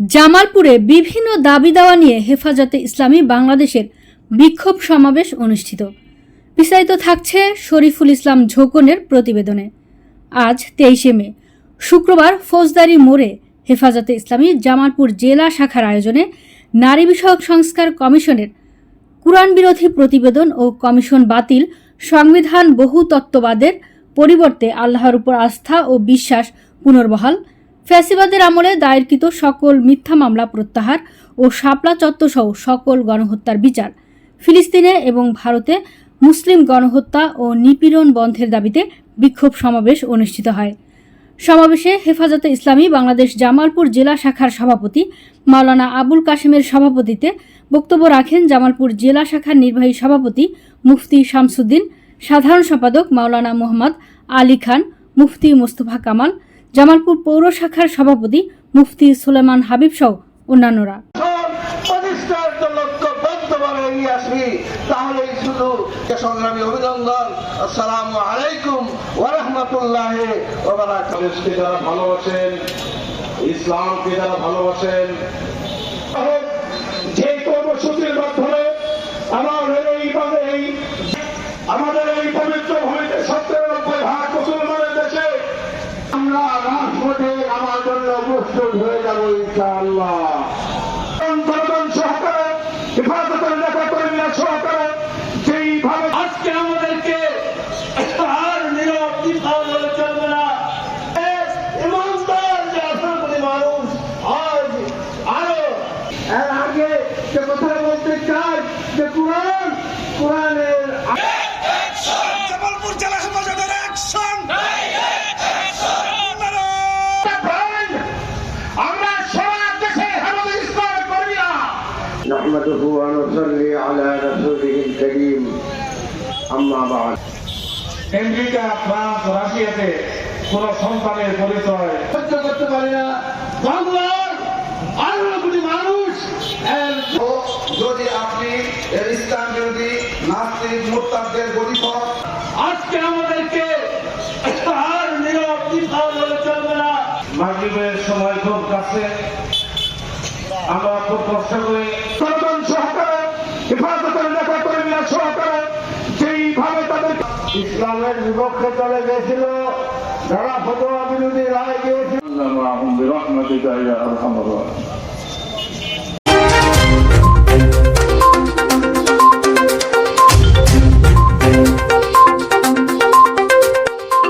জামালপুরে বিভিন্ন দাবি দাওয়া নিয়ে হেফাজতে ইসলামী বাংলাদেশের বিক্ষোভ সমাবেশ অনুষ্ঠিত। বিস্তারিত থাকছে শরীফুল ইসলাম ঝোকনের প্রতিবেদনে। আজ তেইশে মে, শুক্রবার ফৌজদারি মোড়ে হেফাজতে ইসলামী জামালপুর জেলা শাখার আয়োজনে নারী বিষয়ক সংস্কার কমিশনের কুরআন বিরোধী প্রতিবেদন ও কমিশন বাতিল সংবিধান বহুতত্ত্ববাদের পরিবর্তে আল্লাহর উপর আস্থা ও বিশ্বাস পুনর্বহাল ফ্যাসিবাদের আমলে দায়েরকৃত সকল মিথ্যা মামলা প্রত্যাহার ও শাপলা চত্বরসহ সকল গণহত্যার বিচার। ফিলিস্তিনে এবং ভারতে মুসলিম গণহত্যা ও নিপীড়ন বন্ধের দাবিতে বিক্ষোভ সমাবেশ অনুষ্ঠিত হয়। সমাবেশে হেফাজতে ইসলামী বাংলাদেশ জামালপুর জেলা শাখার সভাপতি মাওলানা আবুল কাশেমের সভাপতিতে বক্তব্য রাখেন জামালপুর জেলা শাখার নির্বাহী সভাপতি মুফতি শামসুদ্দিন, সাধারণ সম্পাদক মাওলানা মোহাম্মদ আলী খান, মুফতি মোস্তফা কামাল জামালপুর পৌর শাখার সভাপতি মুফতি সুলেমান হাবিব সহ অন্যান্যরা। তাহলেই শুধু সংগ্রামী অভিনন্দন আসসালামু আলাইকুম ওরহমতুল্লাহ বাংলাদেশকে যারা ভালোবাসেন ইসলামকে যারা ভালোবাসেন প্রস্তুত হয়ে যাব ইনশাআল্লাহ। সহকারে হেফাজতের নেতা কর্মীরা সহকারে যেইভাবে আজকে আমাদেরকে আর নীরব বিফল হলে চলবে না ইমানদার যে আশাগুলি মানুষ আজ আরও এর আগে যে কথা বলতে চাই যে কোরআন কোরআনের জামালপুর জেলা হেফাজতের অ্যাকশন আমরা সারা দেশে হেফাজত ইসলাম করি না نحمده ونصلي على رسوله الكريم أما بعد আমেরিকা ফ্রান্স রাশিয়াতে কোন সন্তানের পরিচয় সহ্য করতে পারি না বাংলার আঠারো কোটি মানুষ এর যদি আপনি এর ইসলাম বিরোধী নাস্তিক মোত্তাদের গরিফত আজকে আমাদেরকে আর নীরব বিফল হলে চলবে না মাগরিবের সময় খুব কাছে আমরা খুব কষ্ট করে বিপক্ষে চলে গেছিল। যারা ফতোয়া বিরোধী রায় দিয়েছিল।